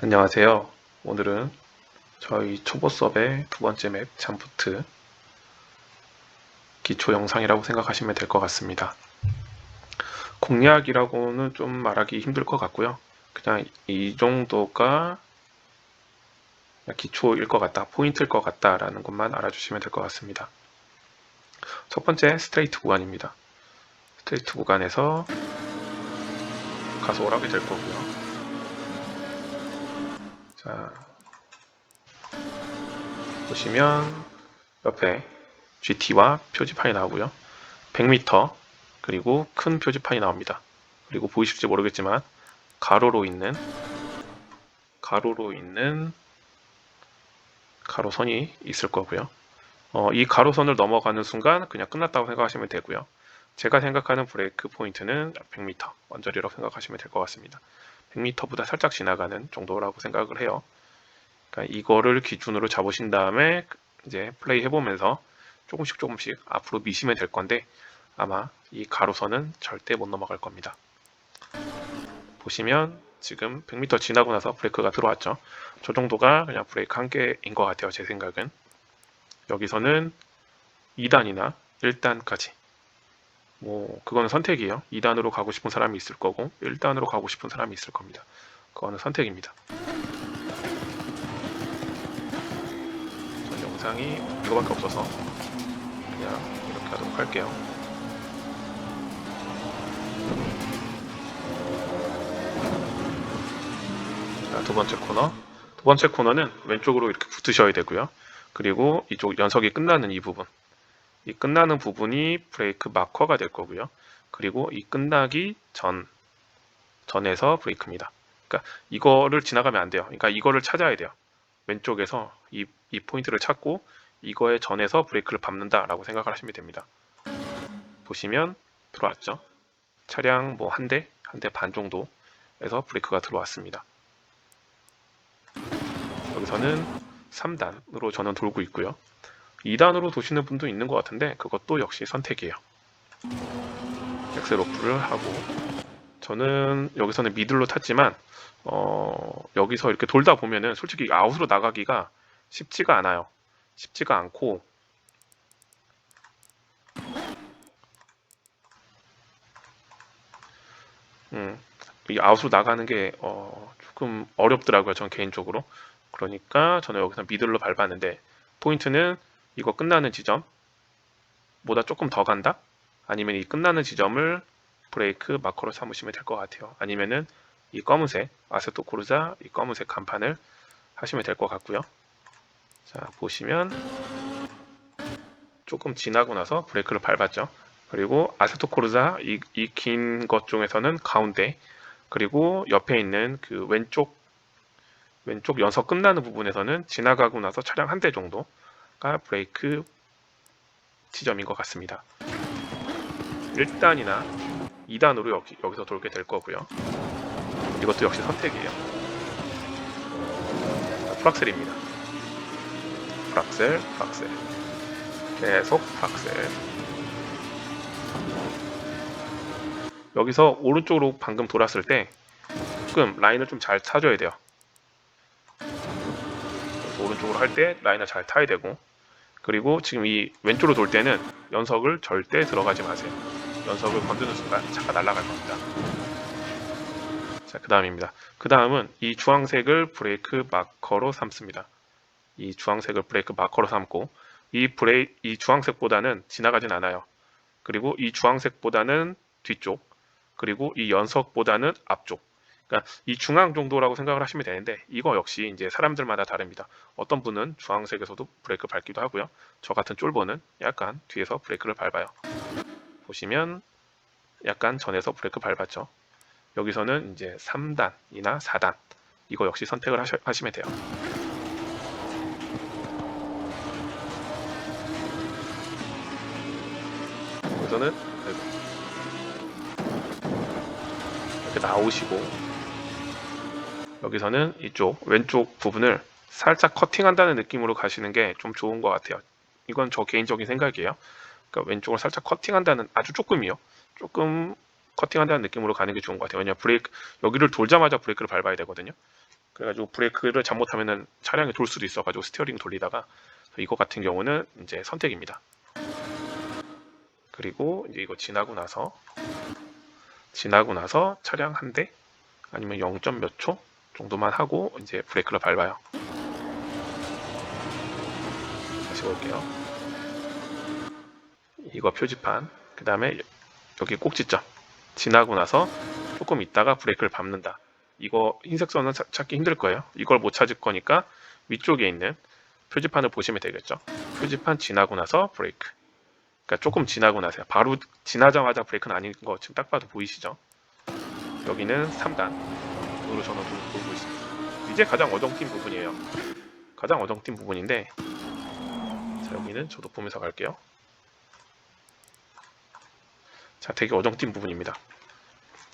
안녕하세요. 오늘은 저희 초보 수업의 두 번째 맵 잠부트 기초 영상이라고 생각하시면 될 것 같습니다. 공략이라고는 좀 말하기 힘들 것 같고요. 그냥 이 정도가 기초일 것 같다, 포인트일 것 같다라는 것만 알아주시면 될 것 같습니다. 첫 번째 스트레이트 구간입니다. 스트레이트 구간에서 가서 오라게 될 거고요. 자, 보시면 옆에 GT와 표지판이 나오고요. 100m 그리고 큰 표지판이 나옵니다. 그리고 보이실지 모르겠지만 가로로 있는 가로로 있는 가로선이 있을 거고요. 어, 이 가로선을 넘어가는 순간 그냥 끝났다고 생각하시면 되고요. 제가 생각하는 브레이크 포인트는 100m 완전이라고 생각하시면 될 것 같습니다. 100m보다 살짝 지나가는 정도라고 생각을 해요. 그러니까 이거를 기준으로 잡으신 다음에 이제 플레이 해보면서 조금씩 조금씩 앞으로 미시면 될 건데 아마 이 가로선은 절대 못 넘어갈 겁니다. 보시면 지금 100m 지나고 나서 브레이크가 들어왔죠. 저 정도가 그냥 브레이크 한 개인 것 같아요. 제 생각은. 여기서는 2단이나 1단까지 뭐 그거는 선택이에요. 2단으로 가고 싶은 사람이 있을 거고 1단으로 가고 싶은 사람이 있을 겁니다. 그거는 선택입니다. 전 영상이 이거밖에 없어서 그냥 이렇게 하도록 할게요. 자, 두 번째 코너. 두 번째 코너는 왼쪽으로 이렇게 붙으셔야 되고요. 그리고 이쪽 연석이 끝나는 이 부분. 이 끝나는 부분이 브레이크 마커가 될 거고요. 그리고 이 끝나기 전, 전에서 브레이크입니다. 그러니까 이거를 지나가면 안 돼요. 그러니까 이거를 찾아야 돼요. 왼쪽에서 이, 이 포인트를 찾고 이거에 전에서 브레이크를 밟는다라고 생각을 하시면 됩니다. 보시면 들어왔죠. 차량 뭐 한 대, 한 대 반 정도에서 브레이크가 들어왔습니다. 여기서는 3단으로 저는 돌고 있고요. 2단으로 도시는 분도 있는 것 같은데 그것도 역시 선택이에요. 엑셀로프를 하고 저는 여기서는 미들로 탔지만 어, 여기서 이렇게 돌다 보면은 솔직히 아웃으로 나가기가 쉽지가 않아요. 쉽지가 않고 음, 이 아웃으로 나가는 게 어, 조금 어렵더라고요. 전 개인적으로. 그러니까 저는 여기서 미들로 밟았는데 포인트는 이거 끝나는 지점보다 조금 더 간다? 아니면 이 끝나는 지점을 브레이크 마커로 삼으시면 될 것 같아요. 아니면은 이 검은색 아세토 코르자 이 검은색 간판을 하시면 될 것 같고요. 자 보시면 조금 지나고 나서 브레이크를 밟았죠. 그리고 아세토 코르자 이 긴 것 중에서는 가운데 그리고 옆에 있는 그 왼쪽 왼쪽 연석 끝나는 부분에서는 지나가고 나서 차량 한 대 정도 가 브레이크 지점인 것 같습니다. 1단이나 2단으로 여기, 여기서 돌게 될 거고요. 이것도 역시 선택이에요. 프락셀입니다. 프락셀, 프락셀. 계속 프락셀. 여기서 오른쪽으로 방금 돌았을 때 조금 라인을 좀잘 타줘야 돼요. 오른쪽으로 할 때 라인을 잘 타야 되고 그리고 지금 이 왼쪽으로 돌 때는 연석을 절대 들어가지 마세요. 연석을 건드는 순간 차가 날아갈 겁니다. 자, 그 다음입니다. 그 다음은 이 주황색을 브레이크 마커로 삼습니다. 이 주황색을 브레이크 마커로 삼고 이 브레이 이 주황색보다는 지나가진 않아요. 그리고 이 주황색보다는 뒤쪽 그리고 이 연석보다는 앞쪽 그러니까 이 중앙 정도라고 생각을 하시면 되는데 이거 역시 이제 사람들마다 다릅니다. 어떤 분은 주황색에서도 브레이크 밟기도 하고요. 저 같은 쫄보는 약간 뒤에서 브레이크를 밟아요. 보시면 약간 전에서 브레이크 밟았죠. 여기서는 이제 3단이나 4단 이거 역시 선택을 하셔, 하시면 돼요. 여기서는 이렇게 나오시고 여기서는 이쪽 왼쪽 부분을 살짝 커팅한다는 느낌으로 가시는 게 좀 좋은 것 같아요. 이건 저 개인적인 생각이에요. 그러니까 왼쪽을 살짝 커팅한다는 아주 조금이요. 조금 커팅한다는 느낌으로 가는 게 좋은 것 같아요. 왜냐면 브레이크 여기를 돌자마자 브레이크를 밟아야 되거든요. 그래가지고 브레이크를 잘못하면은 차량이 돌 수도 있어가지고 스티어링 돌리다가 이거 같은 경우는 이제 선택입니다. 그리고 이제 이거 지나고 나서 지나고 나서 차량 한 대 아니면 0. 몇 초 정도만 하고 이제 브레이크를 밟아요. 다시 볼게요. 이거 표지판 그 다음에 여기 꼭지점 지나고 나서 조금 있다가 브레이크를 밟는다. 이거 흰색 선은 차- 찾기 힘들 거예요. 이걸 못 찾을 거니까 위쪽에 있는 표지판을 보시면 되겠죠. 표지판 지나고 나서 브레이크. 그러니까 조금 지나고 나세요. 바로 지나자마자 브레이크는 아닌 거 지금 딱 봐도 보이시죠? 여기는 3단 으로 저는 보- 보고 있습니다. 이제 가장 어정팀 부분이에요. 가장 어정팀 부분인데 자 여기는 저도 보면서 갈게요. 자 되게 어정팀 부분입니다.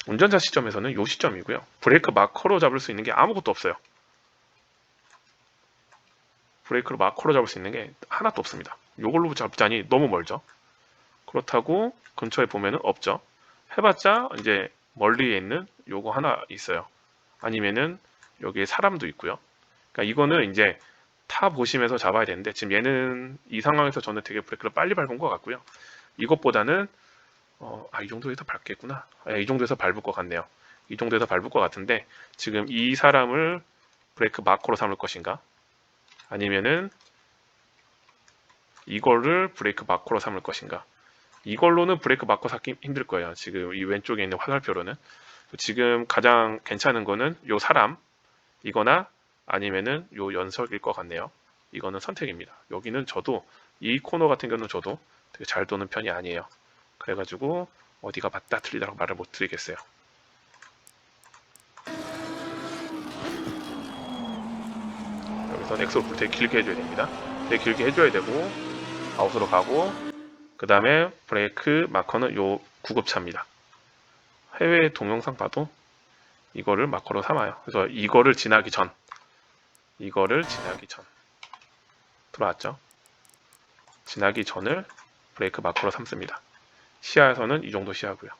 운전자 시점에서는 이 시점이고요. 브레이크 마커로 잡을 수 있는 게 아무것도 없어요. 브레이크로 마커로 잡을 수 있는 게 하나도 없습니다. 이걸로 잡자니 너무 멀죠. 그렇다고 근처에 보면은 없죠. 해봤자 이제 멀리에 있는 요거 하나 있어요. 아니면은 여기에 사람도 있고요. 그러니까 이거는 이제 타 보시면서 잡아야 되는데 지금 얘는 이 상황에서 저는 되게 브레이크를 빨리 밟은 것 같고요. 이것보다는 어, 아, 이 정도에서 밟겠구나. 아, 이 정도에서 밟을 것 같네요. 이 정도에서 밟을 것 같은데 지금 이 사람을 브레이크 마커로 삼을 것인가? 아니면은 이거를 브레이크 마커로 삼을 것인가? 이걸로는 브레이크 마커 삼기 힘들 거예요. 지금 이 왼쪽에 있는 화살표로는 지금 가장 괜찮은 거는 요 사람 이거나 아니면은 요 연석일 것 같네요. 이거는 선택입니다. 여기는 저도 이 코너 같은 경우는 저도 되게 잘 도는 편이 아니에요. 그래가지고 어디가 맞다 틀리다라고 말을 못 드리겠어요. 여기서 엑소를 되게 길게 해줘야 됩니다. 되게 길게 해줘야 되고 아웃으로 가고 그 다음에 브레이크 마커는 요 구급차입니다. 해외 동영상 봐도 이거를 마커로 삼아요. 그래서 이거를 지나기 전 이거를 지나기 전 들어왔죠? 지나기 전을 브레이크 마커로 삼습니다. 시야에서는 이 정도 시야고요.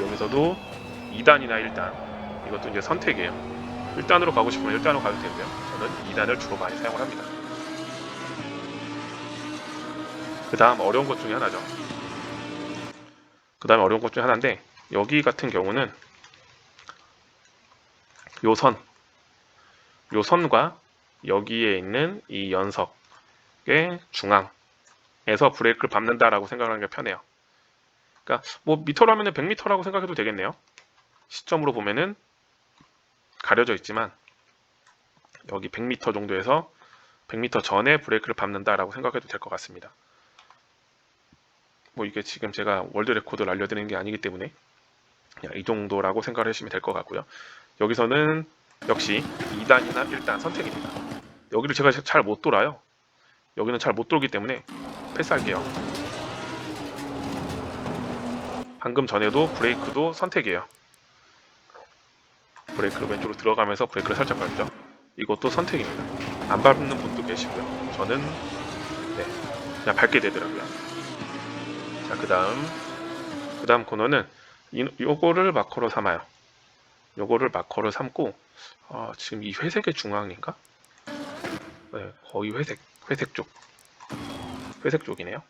여기서도 2단이나 1단 이것도 이제 선택이에요. 1단으로 가고 싶으면 1단으로 가도 되고요. 저는 2단을 주로 많이 사용을 합니다. 그 다음 어려운 것 중에 하나죠. 그 다음에 어려운 것 중에 하나인데 여기 같은 경우는 요 선, 요 선과 여기에 있는 이 연석의 중앙에서 브레이크를 밟는다라고 생각하는 게 편해요. 그러니까 뭐 미터로 하면은 100m라고 생각해도 되겠네요. 시점으로 보면은 가려져 있지만 여기 100m 정도에서 100m 전에 브레이크를 밟는다라고 생각해도 될 것 같습니다. 뭐 이게 지금 제가 월드 레코드를 알려드리는 게 아니기 때문에 이 정도라고 생각을 하시면 될 것 같고요. 여기서는 역시 2단이나 1단 선택입니다. 여기를 제가 잘 못 돌아요. 여기는 잘 못 돌기 때문에 패스할게요. 방금 전에도 브레이크도 선택이에요. 브레이크를 왼쪽으로 들어가면서 브레이크를 살짝 밟죠. 이것도 선택입니다. 안 밟는 분도 계시고요. 저는 네, 그냥 밟게 되더라고요. 자, 그 다음 그 다음 코너는 이, 요거를 마커로 삼아요. 요거를 마커로 삼고 어, 지금 이 회색의 중앙인가? 네, 거의 회색, 회색 쪽. 회색 쪽이네요.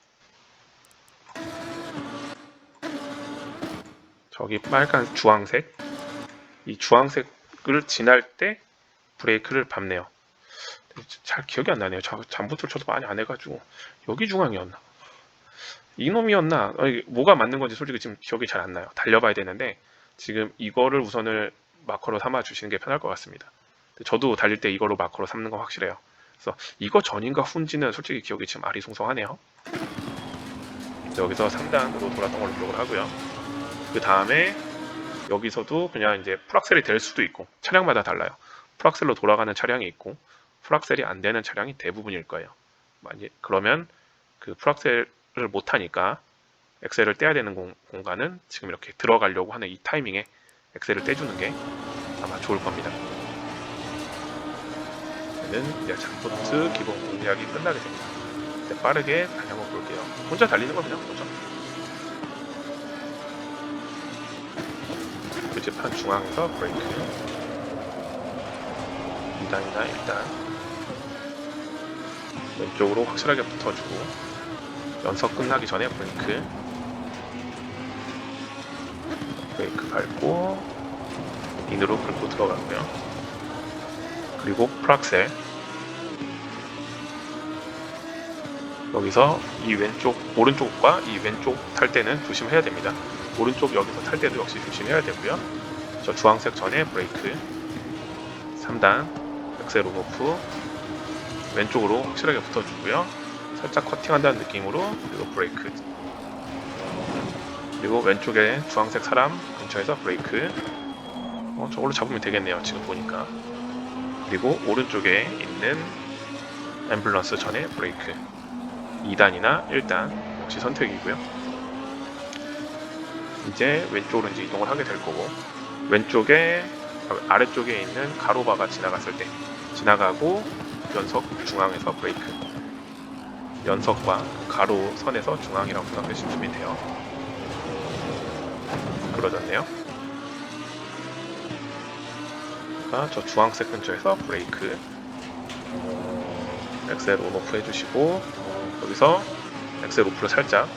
저기 빨간 주황색. 이 주황색을 지날 때 브레이크를 밟네요. 잘 기억이 안 나네요. 저 잠부터 저도 많이 안 해가지고 여기 중앙이었나? 이놈이었나? 아니, 뭐가 맞는 건지 솔직히 지금 기억이 잘 안 나요. 달려봐야 되는데 지금 이거를 우선을 마커로 삼아 주시는 게 편할 것 같습니다. 저도 달릴 때 이걸로 마커로 삼는 건 확실해요. 그래서 이거 전인가 후인지는 솔직히 기억이 지금 아리송송하네요. 여기서 3단으로 돌았던 걸로 기억을 하고요. 그 다음에 여기서도 그냥 이제 풀악셀이 될 수도 있고 차량마다 달라요. 풀악셀로 돌아가는 차량이 있고 풀악셀이 안 되는 차량이 대부분일 거예요. 만약 그러면 그 풀악셀 을못 하니까 엑셀을 떼야 되는 공, 공간은 지금 이렇게 들어가려고 하는 이 타이밍에 엑셀을 떼주는 게 아마 좋을 겁니다. 저는 이제 잠포트 기본 공략이 끝나게 됩니다. 이제 빠르게 달려볼 볼게요. 혼자 달리는 건 그냥 보죠. 교집한 중앙에서 브레이크 2단이나 1단 왼쪽으로 확실하게 붙어주고 연석 끝나기 전에 브레이크. 브레이크 밟고 인으로 긁고 들어가고요. 그리고 프락셀. 여기서 이 왼쪽 오른쪽과 이 왼쪽 탈 때는 조심해야 됩니다. 오른쪽 여기서 탈 때도 역시 조심해야 되고요. 저 주황색 전에 브레이크. 3단 엑셀 온오프. 왼쪽으로 확실하게 붙어주고요 살짝 커팅한다는 느낌으로 그리고 브레이크. 그리고 왼쪽에 주황색 사람 근처에서 브레이크. 어, 저걸로 잡으면 되겠네요 지금 보니까. 그리고 오른쪽에 있는 앰뷸런스 전에 브레이크. 2단이나 1단 역시 선택이고요. 이제 왼쪽으로 이제 이동을 하게 될 거고 왼쪽에 아, 아래쪽에 있는 가로바가 지나갔을 때 지나가고 연석 중앙에서 브레이크 연석과 가로 선에서 중앙이라고 생각하시면 돼요. 그러졌네요. 자, 저 주황색 근처에서 브레이크. 엑셀 온오프 해주시고 여기서 엑셀 오프를 살짝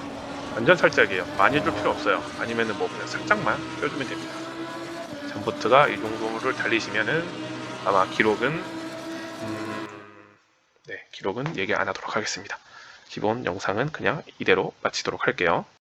완전 살짝이에요. 많이 해줄 필요 없어요. 아니면은 뭐 그냥 살짝만 껴주면 됩니다. 잠보트가 이 정도를 달리시면은 아마 기록은 음, 네 기록은 얘기 안 하도록 하겠습니다 기본 영상은 그냥 이대로 마치도록 할게요